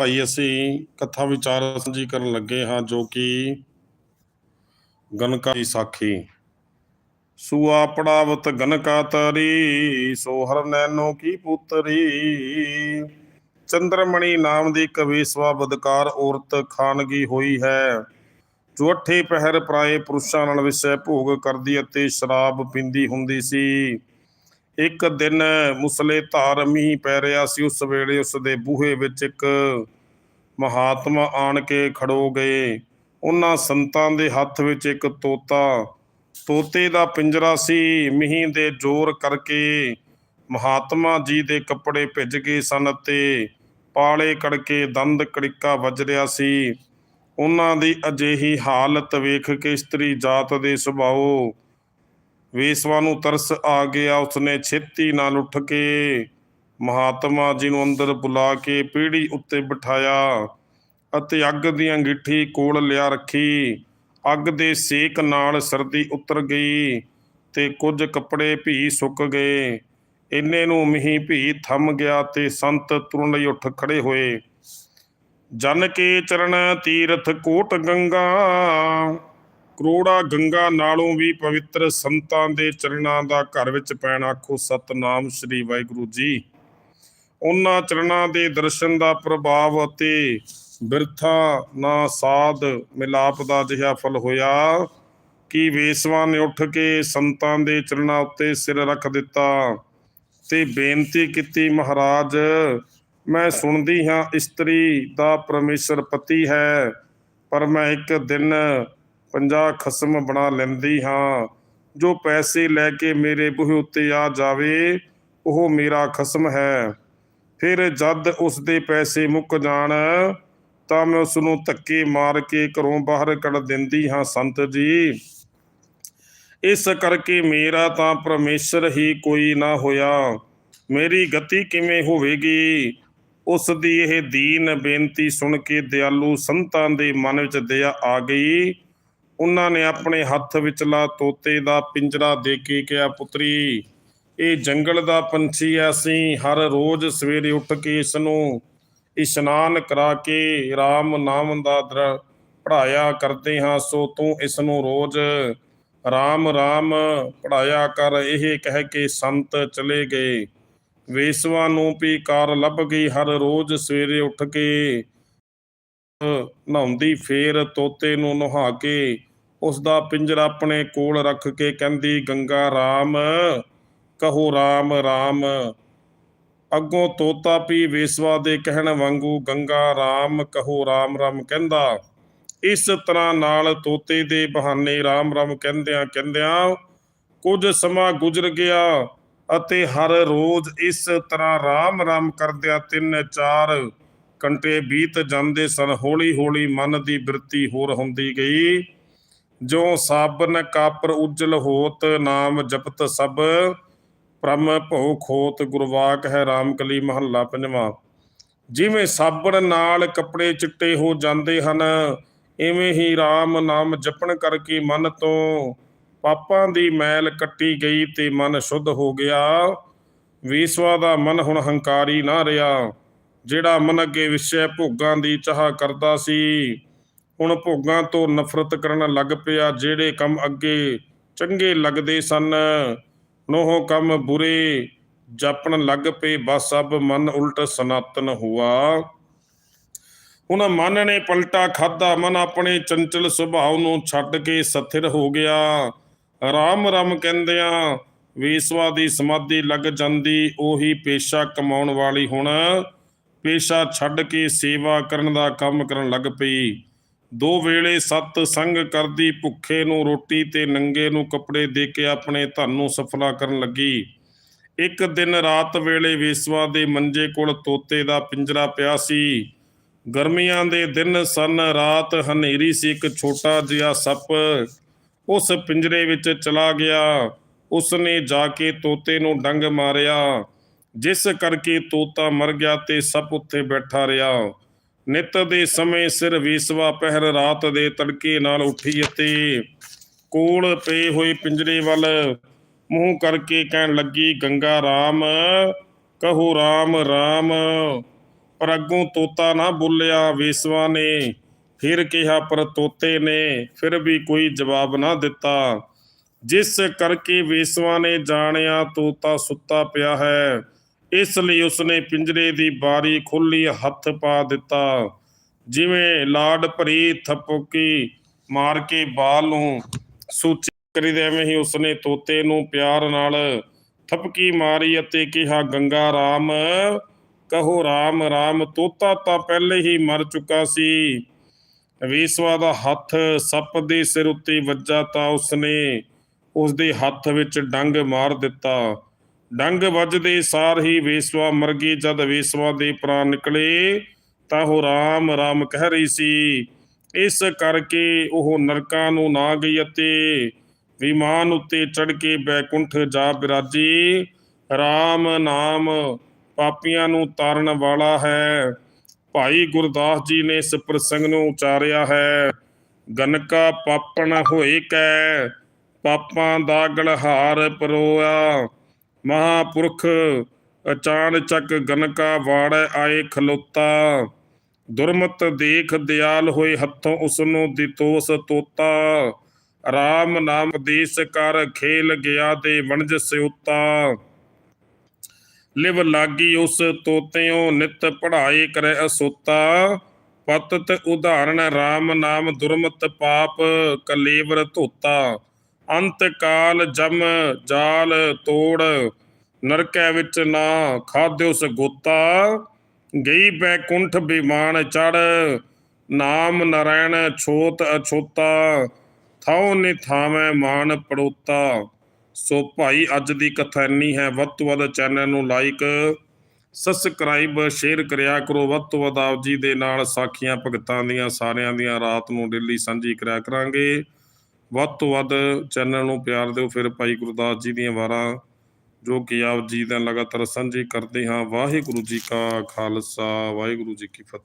ਭਾਈ ਅਸੀਂ ਕਥਾ ਵਿਚਾਰ ਸਾਂਝੀ ਕਰਨ ਲੱਗੇ ਹਾਂ ਜੋ ਕਿ ਗਨਕਾ ਦੀ ਸਾਖੀ। ਸੂਆ ਪੜਾਵਤ ਗਨਕਾ ਤਰੀ, ਸੋ ਨੈਨੋ ਕੀ ਪੁੱਤਰੀ। ਚੰਦਰਮਣੀ ਨਾਮ ਦੀ ਕਵੀ ਸਵਾ ਬਦਕਾਰ ਔਰਤ ਖਾਨਗੀ ਹੋਈ ਹੈ। ਜੋ ਅੱਠੇ ਪਹਿਰ ਪ੍ਰਾਏ ਪੁਰਸ਼ਾਂ ਨਾਲ ਵਿਸ਼ੇ ਭੋਗ ਕਰਦੀ ਅਤੇ ਸ਼ਰਾਬ ਪੀਂਦੀ ਹੁੰਦੀ ਸੀ। ਇੱਕ ਦਿਨ ਮੁਸਲੇ ਧਾਰ ਮੀਂਹ ਪੈ ਰਿਹਾ ਸੀ, ਉਸ ਵੇਲੇ ਉਸ ਦੇ ਬੂਹੇ ਵਿੱਚ ਇੱਕ ਮਹਾਤਮਾ ਆਣ ਕੇ ਖੜੋ ਗਏ। ਉਹਨਾਂ ਸੰਤਾਂ ਦੇ ਹੱਥ ਵਿੱਚ ਇੱਕ ਤੋਤਾ, ਤੋਤੇ ਦਾ ਪਿੰਜਰਾ ਸੀ। ਮੀਂਹ ਦੇ ਜ਼ੋਰ ਕਰਕੇ ਮਹਾਤਮਾ ਜੀ ਦੇ ਕੱਪੜੇ ਭਿੱਜ ਗਏ ਸਨ ਅਤੇ ਪਾਲੇ ਕੜਕੇ ਦੰਦ ਕੜਿੱਕਾ ਵੱਜ ਰਿਹਾ ਸੀ। ਉਹਨਾਂ ਦੀ ਅਜਿਹੀ ਹਾਲਤ ਵੇਖ ਕੇ ਇਸਤਰੀ ਜਾਤ ਦੇ ਸੁਭਾਓ ਵੇਸਵਾ ਨੂੰ ਤਰਸ ਆ ਗਿਆ, ਉਸਨੇ ਛੇਤੀ ਨਾਲ ਉੱਠ ਕੇ ਮਹਾਤਮਾ ਜੀ ਨੂੰ ਅੰਦਰ ਬੁਲਾ ਕੇ ਪੀੜੀ ਉੱਤੇ ਬਿਠਾਇਆ ਅਤੇ ਅੱਗ ਦੀ ਅੰਗੀਠੀ ਕੋਲ ਲਿਆ ਰੱਖੀ। ਅੱਗ ਦੇ ਸੇਕ ਨਾਲ ਸਰਦੀ ਉਤਰ ਗਈ ਤੇ ਕੁਝ ਕੱਪੜੇ ਭੀ ਸੁੱਕ ਗਏ। ਇੰਨੇ ਨੂੰ ਮੀਂਹ ਭੀ ਥੰਮ ਗਿਆ ਤੇ ਸੰਤ ਤੁਰਨ ਲਈ ਉੱਠ ਖੜੇ ਹੋਏ। ਜਨ ਕੇ ਚਰਨ ਤੀਰਥ ਕੋਟ ਗੰਗਾ ਕਰੋੜਾ ਗੰਗਾ ਨਾਲੋਂ ਵੀ ਪਵਿੱਤਰ ਸੰਤਾਂ ਦੇ ਚਰਨਾਂ ਦਾ ਘਰ ਵਿੱਚ ਪੈਣ ਆਖੋ ਸਤਨਾਮ ਸ੍ਰੀ ਵਾਹਿਗੁਰੂ ਜੀ। ਉਹਨਾਂ ਚਰਨਾਂ ਦੇ ਦਰਸ਼ਨ ਦਾ ਪ੍ਰਭਾਵ ਅਤੇ ਬਿਰਥਾ ਨਾ ਸਾਧ ਮਿਲਾਪ ਦਾ ਜਿਹਾ ਫਲ ਹੋਇਆ ਕਿ ਵੇਸਵਾ ਨੇ ਉੱਠ ਕੇ ਸੰਤਾਂ ਦੇ ਚਰਨਾਂ ਉੱਤੇ ਸਿਰ ਰੱਖ ਦਿੱਤਾ ਤੇ ਬੇਨਤੀ ਕੀਤੀ, ਮਹਾਰਾਜ, ਮੈਂ ਸੁਣਦੀ ਹਾਂ ਇਸਤਰੀ ਦਾ ਪਰਮੇਸ਼ਰ ਪਤੀ ਹੈ, ਪਰ ਮੈਂ ਇੱਕ ਦਿਨ 50 ਖਸਮ ਬਣਾ ਲੈਂਦੀ ਹਾਂ। ਜੋ ਪੈਸੇ ਲੈ ਕੇ ਮੇਰੇ ਬੂਹੇ ਉੱਤੇ ਆ ਜਾਵੇ, ਉਹ ਮੇਰਾ ਖਸਮ ਹੈ। ਫਿਰ ਜਦ ਉਸ ਦੇ ਪੈਸੇ ਮੁੱਕ ਜਾਣ, ਤਾਂ ਮੈਂ ਉਸ ਨੂੰ ਧੱਕੇ ਮਾਰ ਕੇ ਘਰੋਂ ਬਾਹਰ ਕੱਢ ਦਿੰਦੀ ਹਾਂ, ਸੰਤ ਜੀ। ਇਸ ਕਰਕੇ ਮੇਰਾ ਤਾਂ ਪਰਮੇਸ਼ਰ ਹੀ ਕੋਈ ਨਾ ਹੋਇਆ। ਮੇਰੀ ਗਤੀ ਕਿਵੇਂ ਹੋਵੇਗੀ? ਉਸ ਦੀ ਇਹ ਦੀਨ ਬੇਨਤੀ ਸੁਣ ਕੇ ਦਿਆਲੂ ਸੰਤਾਂ ਦੇ ਮਨ ਵਿੱਚ ਦਇਆ ਆ ਗਈ। ਉਹਨਾਂ ਨੇ ਆਪਣੇ ਹੱਥ ਵਿਚਲਾ ਤੋਤੇ ਦਾ ਪਿੰਜਰਾ ਦੇ ਕੇ ਕਿਹਾ, ਪੁੱਤਰੀ, ਇਹ ਜੰਗਲ ਦਾ ਪੰਛੀ ਹੈ ਅਸੀਂ ਹਰ ਰੋਜ਼ ਸਵੇਰੇ ਉੱਠ ਕੇ ਇਸ ਨੂੰ ਇਸ਼ਨਾਨ ਕਰਾ ਕੇ RAM ਨਾਮ ਦਾ ਦਰ ਪੜਾਇਆ ਕਰਦੇ ਹਾਂ, ਸੋ ਤੂੰ ਇਸ ਨੂੰ ਰੋਜ਼ RAM RAM ਪੜਾਇਆ ਕਰ। ਇਹ ਕਹਿ ਕੇ ਸੰਤ ਚਲੇ ਗਏ। ਵੇਸਵਾ ਨੂੰ ਵੀ ਕਾਰ ਲੱਭ ਗਈ। ਹਰ ਰੋਜ਼ ਸਵੇਰੇ ਉੱਠ ਕੇ ਨਹਾਉਂਦੀ, ਫੇਰ ਤੋਤੇ ਨੂੰ ਨਹਾ ਕੇ ਉਸ ਦਾ ਪਿੰਜਰਾ ਆਪਣੇ ਕੋਲ ਰੱਖ ਕੇ ਕਹਿੰਦੀ, ਗੰਗਾ ਰਾਮ, ਕਹੋ ਰਾਮ ਰਾਮ। ਅੱਗੋਂ ਤੋਤਾ ਪੀ ਵੇਸਵਾ ਦੇ ਕਹਿਣ ਵਾਂਗੂ, ਗੰਗਾ ਰਾਮ, ਕਹੋ ਰਾਮ ਰਾਮ ਕਹਿੰਦਾ। ਇਸ ਤਰ੍ਹਾਂ ਨਾਲ ਤੋਤੇ ਦੇ ਬਹਾਨੇ ਰਾਮ ਰਾਮ ਕਹਿੰਦਿਆਂ ਕਹਿੰਦਿਆਂ ਕੁਝ ਸਮਾਂ ਗੁਜ਼ਰ ਗਿਆ ਅਤੇ ਹਰ ਰੋਜ਼ ਇਸ ਤਰ੍ਹਾਂ ਰਾਮ ਰਾਮ ਕਰਦਿਆਂ ਤਿੰਨ, ਚਾਰ ਘੰਟੇ ਬੀਤ ਜਾਂਦੇ ਸਨ। ਹੌਲੀ ਹੌਲੀ ਮਨ ਦੀ ਬਿਰਤੀ ਹੋਰ ਹੁੰਦੀ ਗਈ। ਜੋ ਸਾਬਨ ਕਾਪਰ ਉਜਲ ਹੋਤ ਨਾਮ ਜਪਤ ਸਭ, ਪ੍ਰਮ ਭਉ ਖੋਤ ਗੁਰਵਾਕ ਹੈ ਰਾਮਕਲੀ ਮਹੱਲਾ ਪੰਜਵਾਂ। ਜਿਵੇਂ ਸਾਬਣ ਨਾਲ ਕੱਪੜੇ ਚਿੱਟੇ ਹੋ ਜਾਂਦੇ ਹਨ, ਇਵੇਂ ਹੀ RAM ਨਾਮ ਜਪਣ ਕਰਕੇ ਮਨ ਤੋਂ ਪਾਪਾਂ ਦੀ ਮੈਲ ਕੱਟੀ ਗਈ ਤੇ ਮਨ ਸ਼ੁੱਧ ਹੋ ਗਿਆ। ਵੀਸਵਾ ਦਾ ਮਨ ਹੁਣ ਹੰਕਾਰੀ ਨਾ ਰਿਹਾ, ਜਿਹੜਾ ਮਨ ਅੱਗੇ ਵਿਸ਼ੇ ਭੋਗਾਂ ਦੀ ਚਾਹ ਕਰਦਾ ਸੀ ਹੁਣ ਭੋਗਾਂ ਤੋਂ ਨਫ਼ਰਤ ਕਰਨ ਲੱਗ ਪਿਆ, ਜਿਹੜੇ ਕੰਮ ਅੱਗੇ ਚੰਗੇ ਲੱਗਦੇ ਸਨ, ਨੋਹ ਕੰਮ ਬੁਰੇ ਜਾਪਣ ਲੱਗ ਪਏ, ਬਸ ਸਭ ਮਨ ਉਲਟ ਸਨਾਤਨ ਹੁਆ। ਹੁਣ ਮਨ ਨੇ ਪਲਟਾ ਖਾਦਾ ਮਨ ਆਪਣੇ ਚੰਚਲ ਸੁਭਾਅ ਨੂੰ ਛੱਡ ਕੇ ਸਥਿਰ ਹੋ ਗਿਆ। ਰਾਮ ਰਾਮ ਕਹਿੰਦਿਆਂ ਵੇਸਵਾ ਦੀ ਸਮਾਧੀ ਲੱਗ ਜਾਂਦੀ, ਉਹੀ ਪੇਸ਼ਾ ਕਮਾਉਣ ਵਾਲੀ ਹੁਣ। ਪੇਸ਼ਾ ਛੱਡ ਕੇ ਸੇਵਾ ਕਰਨ ਦਾ ਕੰਮ ਕਰਨ ਲੱਗ ਪਈ। ਦੋ ਵੇਲੇ ਸਤ ਸੰਗ ਕਰਦੀ ਭੁੱਖੇ ਨੂੰ ਰੋਟੀ ਤੇ ਨੰਗੇ ਨੂੰ ਕੱਪੜੇ ਦੇ ਕੇ ਆਪਣੇ ਧਨ ਨੂੰ ਸਫਲਾ ਕਰਨ ਲੱਗੀ। ਇੱਕ ਦਿਨ ਰਾਤ ਵੇਲੇ ਵੇਸਵਾ ਦੇ ਮੰਜੇ ਕੋਲ ਤੋਤੇ ਦਾ ਪਿੰਜਰਾ ਪਿਆ ਸੀ। ਗਰਮੀਆਂ ਦੇ ਦਿਨ ਸਨ, ਰਾਤ ਹਨੇਰੀ ਸੀ, ਇੱਕ ਛੋਟਾ ਜਿਹਾ ਸੱਪ ਉਸ ਪਿੰਜਰੇ ਵਿੱਚ ਚਲਾ ਗਿਆ। ਉਸ ਨੇ ਜਾ ਕੇ ਤੋਤੇ ਨੂੰ ਡੰਗ ਮਾਰਿਆ, ਜਿਸ ਕਰਕੇ ਤੋਤਾ ਮਰ ਗਿਆ ਤੇ ਸੱਪ ਉੱਥੇ ਬੈਠਾ ਰਿਹਾ। ਨਿਤ ਦੇ ਸਮੇਂ ਸਿਰ ਵੀਸਵਾ ਪਹਿਰ ਰਾਤ ਦੇ ਤੜਕੇ ਨਾਲ ਉੱਠੀ ਅਤੇ ਕੋਲ ਪਏ ਹੋਏ ਪਿੰਜਰੇ ਵੱਲ ਮੂੰਹ ਕਰਕੇ ਕਹਿਣ ਲੱਗੀ, ਗੰਗਾ ਰਾਮ, ਕਹੋ ਰਾਮ ਰਾਮ, ਪਰ ਅੱਗੋਂ ਤੋਤਾ ਨਾ ਬੋਲਿਆ, ਵੇਸਵਾ ਨੇ। ਫਿਰ ਕਿਹਾ, ਪਰ ਤੋਤੇ ਨੇ ਫਿਰ ਵੀ ਕੋਈ ਜਵਾਬ ਨਾ ਦਿੱਤਾ। ਜਿਸ ਕਰਕੇ ਵੇਸਵਾ ਨੇ ਜਾਣਿਆ, ਤੋਤਾ ਸੁੱਤਾ ਪਿਆ ਹੈ। ਇਸ ਲਈ ਉਸਨੇ ਪਿੰਜਰੇ ਦੀ ਬਾਰੀ ਖੁੱਲੀ ਹੱਥ ਪਾ ਦਿੱਤਾ। ਜਿਵੇਂ ਲਾਡ ਭਰੀ ਥਪਕੀ ਮਾਰ ਕੇ ਬਾਲ ਨੂੰ ਸੂਚਿਤ ਕਰੀ ਐਵੇਂ ਹੀ ਉਸਨੇ ਤੋਤੇ ਨੂੰ ਪਿਆਰ ਨਾਲ ਥਪਕੀ ਮਾਰੀ ਅਤੇ ਕਿਹਾ, ਗੰਗਾ ਰਾਮ, ਕਹੋ ਰਾਮ ਰਾਮ, ਤੋਤਾ ਤਾਂ ਪਹਿਲੇ ਹੀ ਮਰ ਚੁੱਕਾ ਸੀ। ਵੇਸਵਾ ਦਾ ਹੱਥ ਸੱਪ ਦੇ ਸਿਰ ਉੱਤੇ ਵੱਜਾ ਤਾਂ ਉਸਨੇ ਉਸ ਦੇ ਹੱਥ ਵਿੱਚ ਡੰਗ ਮਾਰ ਦਿੱਤਾ। ਡੰਗ ਵੱਜਦੇ ਸਾਰ ਹੀ ਵੇਸਵਾ ਮਰ ਗਈ ਜਦ ਵੇਸਵਾ ਦੇ ਪ੍ਰਾਣ ਨਿਕਲੇ ਤਾਂ ਉਹ ਰਾਮ ਰਾਮ ਕਹਿ ਰਹੀ ਸੀ, ਇਸ ਕਰਕੇ ਉਹ ਨਰਕਾਂ ਨੂੰ ਨਾ ਗਈ ਅਤੇ ਵਿਮਾਨ ਉੱਤੇ ਚੜ ਕੇ ਬੈਕੁੰਠ ਜਾ ਬਿਰਾਜੀ, ਰਾਮ ਨਾਮ ਪਾਪੀਆਂ ਨੂੰ ਤਾਰਨ ਵਾਲਾ ਹੈ, ਭਾਈ ਗੁਰਦਾਸ ਜੀ ਨੇ ਇਸ ਪ੍ਰਸੰਗ ਨੂੰ ਉਚਾਰਿਆ ਹੈ, ਗਨਕਾ ਪਾਪਣ ਹੋਏ ਕੈ, ਪਾਪਾਂ ਦਾ ਗਲਹਾਰ ਪਰੋਆ ਮਹਾਪੁਰਖ ਅਚਾਨਚਕ ਗਨਕਾ ਵਾੜੈ ਆਏ ਖਲੋਤਾ। ਦੁਰਮਤ ਦੇਖ ਦਿਆਲ ਹੋਏ ਹੱਥੋਂ ਉਸ ਨੂੰ ਦਿਤੋਸ ਤੋਤਾ। ਰਾਮ ਨਾਮ ਦੇਸ ਕਰ ਖੇਲ ਗਿਆ ਦੇ ਵਣਜ ਸਿਉਤਾ। ਲਿਵ ਲਾਗੀ ਉਸ ਤੋਤਿਓ, ਨਿਤ ਪੜਾਏ ਕਰੇ ਅਸੋਤਾ। ਪਤਤ ਉਦਾਹਰਣ RAM ਨਾਮ ਦੁਰਮਤ ਪਾਪ ਕਲੇਵਰ ਧੋਤਾ। ਅੰਤ ਕਾਲ ਜਮ ਜਾਲ ਤੋੜ, ਨਰਕੈ ਵਿੱਚ ਨਾ ਖਾਦਿਉਸ ਗੋਤਾ, ਗਈ ਬੈਕੁੰਠ ਬਿਮਾਨ ਚੜ, ਨਾਮ ਨਰੈਣ ਛੋਤ ਅਛੋਤਾ ਥਾਉ ਨਿਥਾਵੇਂ ਮਾਨ ਪੜੋਤਾ। ਸੋ ਭਾਈ ਅੱਜ ਦੀ ਕਥਾ ਇੰਨੀ ਹੈ, ਵੱਧ ਤੋਂ ਵੱਧ ਚੈਨਲ ਨੂੰ ਲਾਈਕ, ਸਬਸਕ੍ਰਾਈਬ, ਸ਼ੇਅਰ ਕਰਿਆ ਕਰੋ। ਵੱਧ ਤੋਂ ਵੱਧ ਆਪ ਜੀ ਦੇ ਨਾਲ ਸਾਖੀਆਂ, ਭਗਤਾਂ ਦੀਆਂ ਸਾਰਿਆਂ ਦੀਆਂ ਰਾਤ ਨੂੰ ਡੇਲੀ ਸਾਂਝੀ ਕਰਿਆ ਕਰਾਂਗੇ। ਵੱਧ ਤੋਂ ਵੱਧ ਚੈਨਲ ਨੂੰ ਪਿਆਰ ਦਿਓ। ਫਿਰ ਭਾਈ ਗੁਰਦਾਸ ਜੀ ਦੀਆਂ ਵਾਰਾਂ, ਜੋ ਕਿ ਆਪ ਜੀ ਦਾ ਲਗਾਤਾਰ ਸਾਂਝੀ ਕਰਦੇ ਹਾਂ। ਵਾਹਿਗੁਰੂ ਜੀ ਕਾ ਖਾਲਸਾ, ਵਾਹਿਗੁਰੂ ਜੀ ਕੀ ਫਤਿਹ।